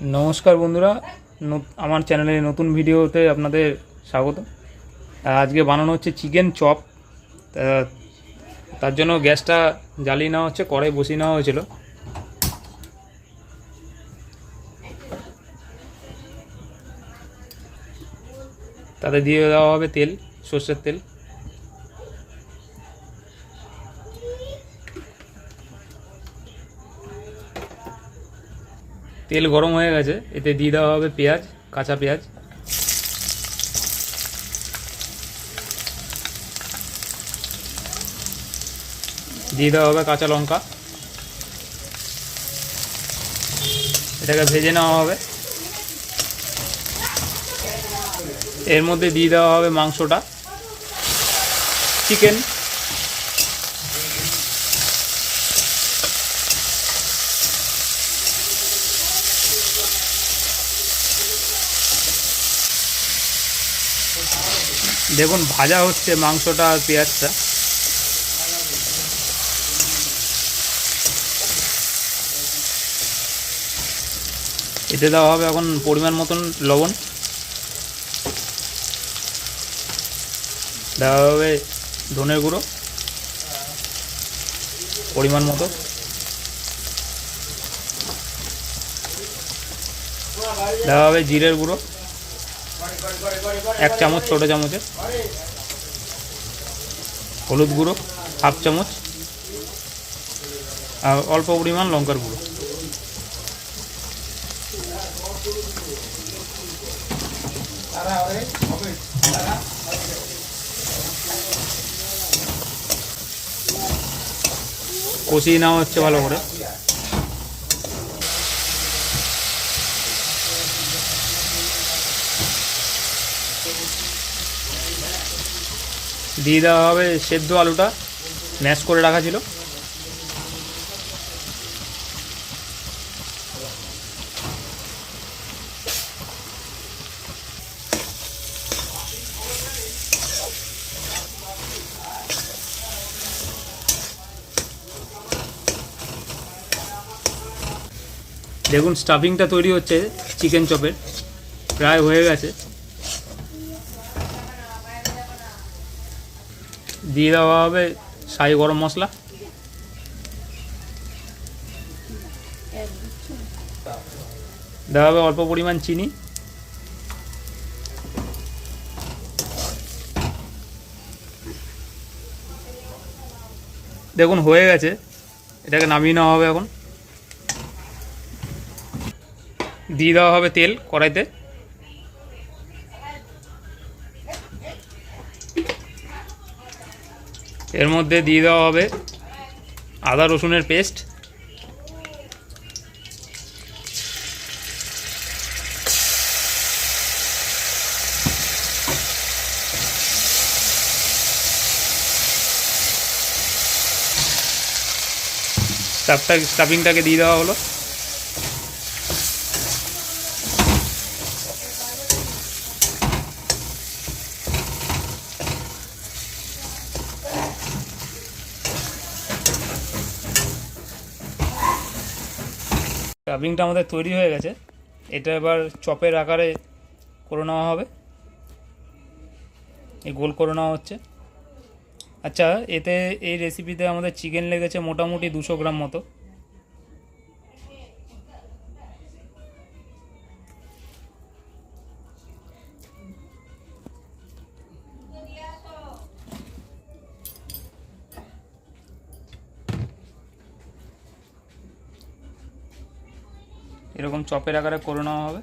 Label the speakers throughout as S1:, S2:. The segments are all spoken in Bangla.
S1: নমস্কার বন্ধুরা। আমার চ্যানেলে নতুন ভিডিওতে আপনাদের স্বাগত। আজকে বানানো হচ্ছে চিকেন চপ। তার জন্য গ্যাসটা জ্বালিয়ে নেওয়া হচ্ছে, কড়াই বসিয়ে নেওয়া হয়েছিল। তাতে দিয়ে দেওয়া হবে তেল, সর্ষের তেল। তেল গরম হয়ে গেছে, এতে দিয়ে দেওয়া হবে পেঁয়াজ, কাঁচা পেঁয়াজ। দিয়ে দেওয়া হবে কাঁচা লঙ্কা। এটাকে ভেজে নেওয়া হবে। এর মধ্যে দিয়ে দেওয়া হবে মাংসটা। চিকেন। দেখুন, ভাজা হচ্ছে মাংসটা আর পেঁয়াজটা। এতে দেওয়া হবে এখন পরিমাণ মতন লবণ। দেওয়া হবে ধনের গুঁড়ো, পরিমাণ মতো। দেওয়া হবে জিরের গুঁড়ো। এক চামচ, ছোটো চামচের। হলুদ গুঁড়ো, হাফ চামচ। আর অল্প পরিমাণ লঙ্কার গুঁড়ো। কষিয়ে নেওয়া হচ্ছে ভালো করে। দিয়ে দেওয়া হবে সেদ্ধ আলুটা। ম্যাশ করে রাখা ছিল। দেখুন স্টাফিংটা তৈরি হচ্ছে চিকেন চপের প্রায় হয়ে গেছে। দিয়ে দেওয়া হবে সাই গরম মশলা। দেওয়া হবে অল্প পরিমাণ চিনি। দেখুন, হয়ে গেছে। এটাকে নামিয়ে নেওয়া হবে এখন। দিয়ে দেওয়া হবে তেল কড়াইতে। এর মধ্যে দিয়ে দেওয়া হবে আদা রসুনের পেস্ট। স্টাফটা স্টাফিংটাকে দিয়ে দেওয়া হলো। স্টাফিংটা আমাদের তৈরি হয়ে গেছে। এটা এবার চপের আকারে করে নেওয়া হবে। এই গোল করে নেওয়া হচ্ছে। আচ্ছা এতে এই রেসিপিতে আমাদের চিকেন লেগেছে মোটামুটি দুশো গ্রাম মতো। এরকম চপের আকারে করে নেওয়া হবে।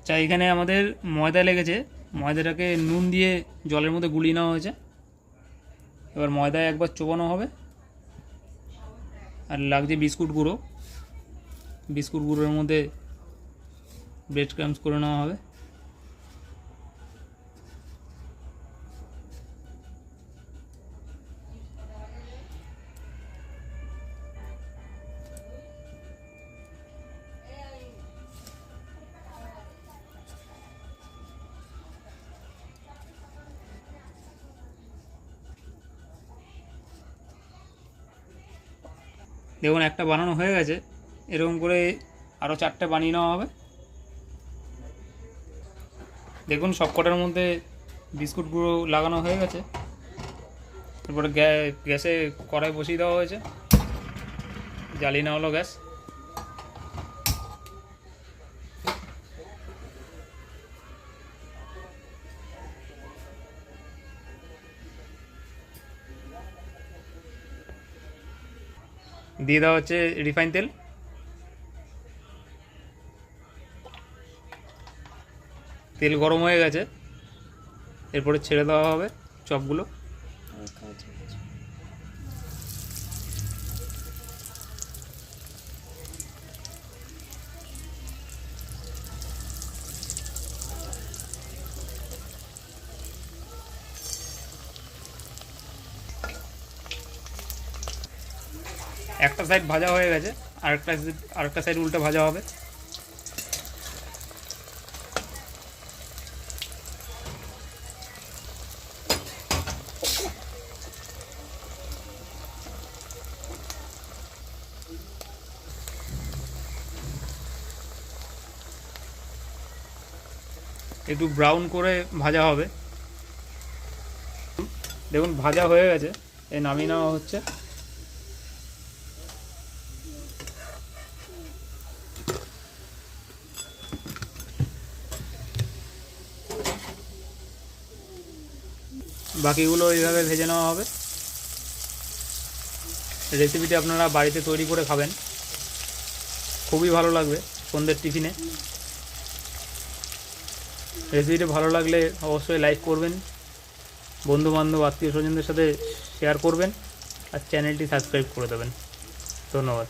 S1: আচ্ছা এখানে আমাদের ময়দা লেগেছে। ময়দাটাকে নুন দিয়ে জলের মধ্যে গুলিয়ে নেওয়া হয়েছে। এবার ময়দায় একবার চোবানো হবে। আর লাগছে বিস্কুট গুঁড়ো। বিস্কুট গুঁড়োর মধ্যে ব্রেড ক্রামস করে নেওয়া হবে। দেখুন, একটা বানানো হয়ে গেছে। এরকম করে আরও চারটে বানিয়ে নেওয়া হবে। দেখুন সব কটার মধ্যে বিস্কুটগুলো লাগানো হয়ে গেছে। তারপরে গ্যা- গ্যাসে কড়াই বসিয়ে দেওয়া হয়েছে। জ্বালিয়ে নেওয়া হলো গ্যাস। দিয়ে দেওয়া হচ্ছে রিফাইন তেল। তেল গরম হয়ে গেছে। এরপরে ছেড়ে দেওয়া হবে চপগুলো। একটা সাইড ভাজা হয়ে গেছে, আরেকটা আরেকটা সাইড উল্টে ভাজা হবে। একটু ব্রাউন করে ভাজা হবে। দেখুন, ভাজা হয়ে গেছে এই নামিয়ে নেওয়া হচ্ছে। বাকিগুলো এইভাবে ভেজে নেওয়া হবে। রেসিপিটি আপনারা বাড়িতে তৈরি করে খাবেন। খুবই ভালো লাগবে সন্ধ্যের টিফিনে। রেসিপিটি ভালো লাগলে অবশ্যই লাইক করবেন। বন্ধু বান্ধব আত্মীয় স্বজনদের সাথে শেয়ার করবেন। আর চ্যানেলটি সাবস্ক্রাইব করে দেবেন। ধন্যবাদ।